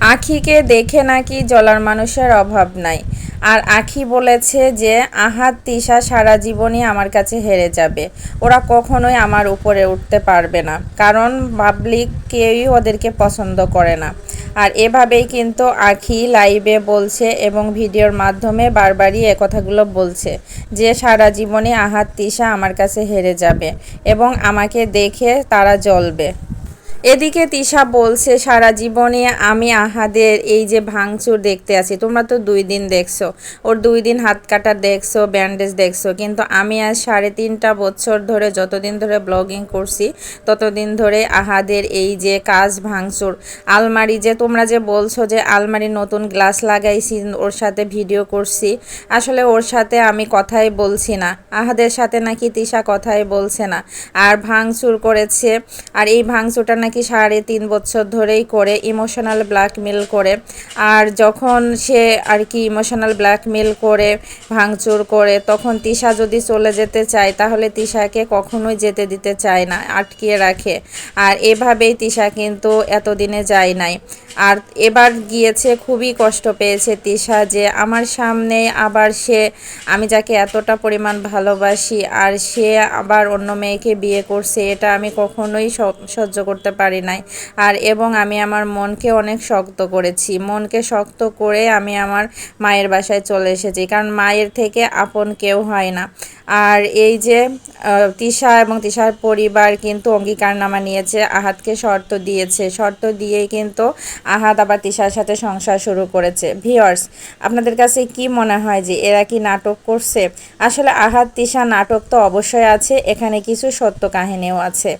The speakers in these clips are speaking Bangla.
আখিকে দেখে নাকি জলার মানুষের অভাব নাই। আর আখি বলেছে যে, আহাত তিশা সারা জীবনই আমার কাছে হেরে যাবে। ওরা কখনোই আমার উপরে উঠতে পারবে না। কারণ পাবলিক কেউই ওদেরকে পছন্দ করে না। আর এভাবেই কিন্তু আখি লাইভে বলছে এবং ভিডিওর মাধ্যমে বারবারই এ কথাগুলো বলছে যে, সারা জীবনে আহাত তিশা আমার কাছে হেরে যাবে এবং আমাকে দেখে তারা জ্বলবে। এদিকে তিশা বলছে, সারা জীবনে আমি আহাদের এই যে ভাঙচুর দেখতে আছি, তোমরা তো দুই দিন দেখছ, ওর দুই দিন হাত কাটা দেখছ, ব্যান্ডেজ দেখছ, কিন্তু আমি আজ সাড়ে তিনটা বছর ধরে যতদিন ধরে ব্লগিং করছি, ততদিন ধরে আহাদের এই যে কাজ ভাঙচুর, আলমারি যে তোমরা যে বলছো যে আলমারি নতুন গ্লাস লাগাইছি, ওর সাথে ভিডিও করছি, আসলে ওর সাথে আমি কথাই বলছি না, আহাদের সাথে নাকি তিশা কথাই বলছে না, আর ভাঙচুর করেছে, আর এই ভাঙচুরটা নাকি সাড়ে তিন বছর ধরেই করে ইমোশনাল ব্ল্যাকমেল করে। আর যখন সে আর কি ইমোশনাল ব্ল্যাকমেল করে, ভাঙচুর করে, তখন তিশা যদি চলে যেতে চায়, তাহলে তিশাকে কখনোই যেতে দিতে চায় না, আটকিয়ে রাখে। আর এভাবেই তিশা কিন্তু এতদিনে যায় নাই। আর এবার গিয়েছে, খুবই কষ্ট পেয়েছে তিশা যে আমার সামনে আবার সে, আমি যাকে এতটা পরিমাণ ভালোবাসি, আর সে আবার অন্য মেয়েকে বিয়ে করছে, এটা আমি কখনোই সহ্য করতে পারি নাই। আর এবং আমি আমার মনকে অনেক শক্ত করেছি। মনকে শক্ত করে আমি আমার মায়ের বাসায় চলে এসেছি। কারণ মায়ের থেকে আপন কেউ হয় না। আর এই যে তিশা এবং তিশার পরিবার কিন্তু অঙ্গীকারনামা নিয়েছে, আহাতকে শর্ত দিয়েছে। শর্ত দিয়েই কিন্তু আহাত আবার তিশার সাথে সংসার শুরু করেছে। ভিওর্স আপনাদের কাছে কি মনে হয় যে এরা কি নাটক করছে? আসলে আহাত, তিশা নাটক তো অবশ্যই আছে, এখানে কিছু সত্য কাহিনীও আছে।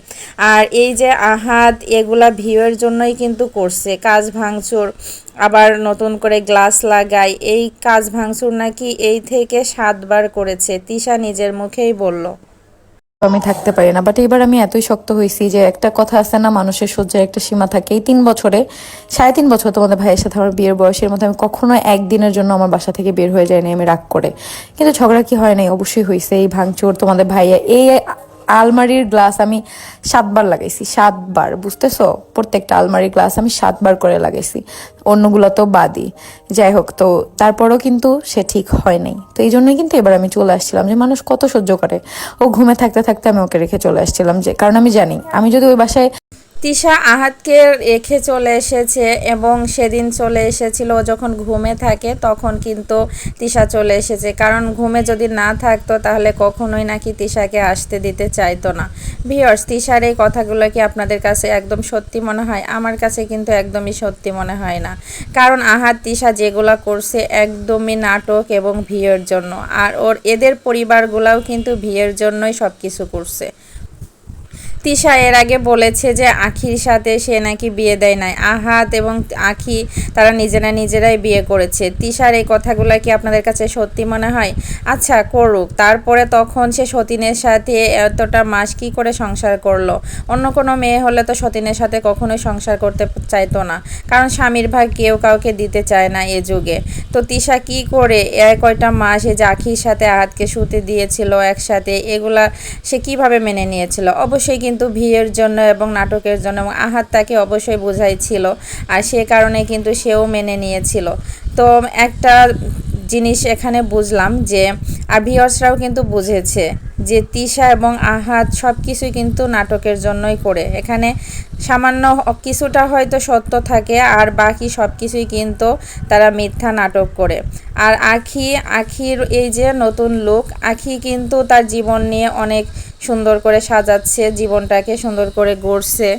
আর এই যে আহাত এগুলা ভিউয়ের জন্যই কিন্তু করছে। কাজ ভাঙচুর, আবার নতুন করে গ্লাস লাগাই এই কাজ ভাঙচুর নাকি এই থেকে সাতবার করেছে, তিশা নিজের মুখেই বলল। আমি থাকতে পারি না বাট এবার আমি এতই শক্ত হয়েছি যে একটা কথা আছে না, মানুষের সহ্যের একটা সীমা থাকে। এই তিন বছরে, সাড়ে তিন বছর তোমাদের ভাইয়ের সাথে আমার বিয়ের বয়সের মধ্যে আমি কখনো একদিনের জন্য আমার বাসা থেকে বের হয়ে যায়নি আমি রাগ করে। কিন্তু ঝগড়া কি হয় নাই? অবশ্যই হয়েছে এই ভাঙচুর তোমাদের ভাইয়া। এই আলমারির গ্লাস আমি সাতবার লাগাইছি, সাতবার, বুঝতেছো? প্রত্যেকটা আলমারির গ্লাস আমি সাতবার করে লাগাইছি, অন্যগুলো তো বাদই। যাই হোক, তো তারপরও কিন্তু সে ঠিক হয় নাই। তো এই জন্যই কিন্তু এবার আমি চলে আসছিলাম যে মানুষ কত সহ্য করে। ও ঘুমে থাকতে থাকতে আমি ওকে রেখে চলে আসছিলাম যে, কারণ আমি জানি, আমি যদি ওই বাসায় তিশা আহাতকে রেখে চলে এসেছে এবং সেদিন চলে এসেছিল যখন ঘুমে থাকে তখন কিন্তু তিশা চলে এসেছে। কারণ ঘুমে যদি না থাকতো তাহলে কখনোই নাকি তিশাকে আসতে দিতে চাইতো না। ভিওর্স তিশার এই কথাগুলো কি আপনাদের কাছে একদম সত্যি মনে হয়? আমার কাছে কিন্তু একদমই সত্যি মনে হয় না। কারণ আহাত, তিশা যেগুলো করছে একদমই নাটক এবং ভিয়ের জন্য। আর ওর এদের পরিবারগুলাও কিন্তু ভিয়ের জন্যই সব কিছু করছে। তিশা এর আগে বলেছে যে আখির সাথে সে নাকি বিয়ে দেয় নাই। আহাত এবং আখি তারা নিজেরা নিজেরাই বিয়ে করেছে। তিশার এই কথাগুলো কি আপনাদের কাছে সত্যি মনে হয়? আচ্ছা করুক। তারপরে তখন সে সতীনের সাথে এতটা মাস কি করে সংসার করল? অন্য কোনো মেয়ে হলে তো সতীনের সাথে কখনোই সংসার করতে চাইতো না। কারণ স্বামীর ভাগ কেউ কাউকে দিতে চায় না এ যুগে। তো তিশা কি করে এ কয়টা মাস এই যে আখির সাথে আহাতকে শুতে দিয়েছিল একসাথে, এগুলা সে কীভাবে মেনে নিয়েছিল? অবশ্যই কিন্তু ভিয়ের জন্য এবং নাটকের জন্য এবং আহাত তাকে অবশ্যই বোঝাইছিল। আর সে কারণে কিন্তু সেও মেনে নিয়েছিল। তো একটা জিনিস এখানে বুঝলাম যে আর ভিওর্সরাও কিন্তু বুঝেছে যে তিশা এবং আহাত সব কিছুই কিন্তু নাটকের জন্যই করে। এখানে সামান্য কিছুটা হয়তো সত্য থাকে, আর বাকি সব কিছুই কিন্তু তারা মিথ্যা নাটক করে। আর আখি, আখির এই যে নতুন লোক আখি কিন্তু তার জীবন নিয়ে অনেক সুন্দর করে সাজাচ্ছে, জীবনটাকে সুন্দর করে গড়ছে।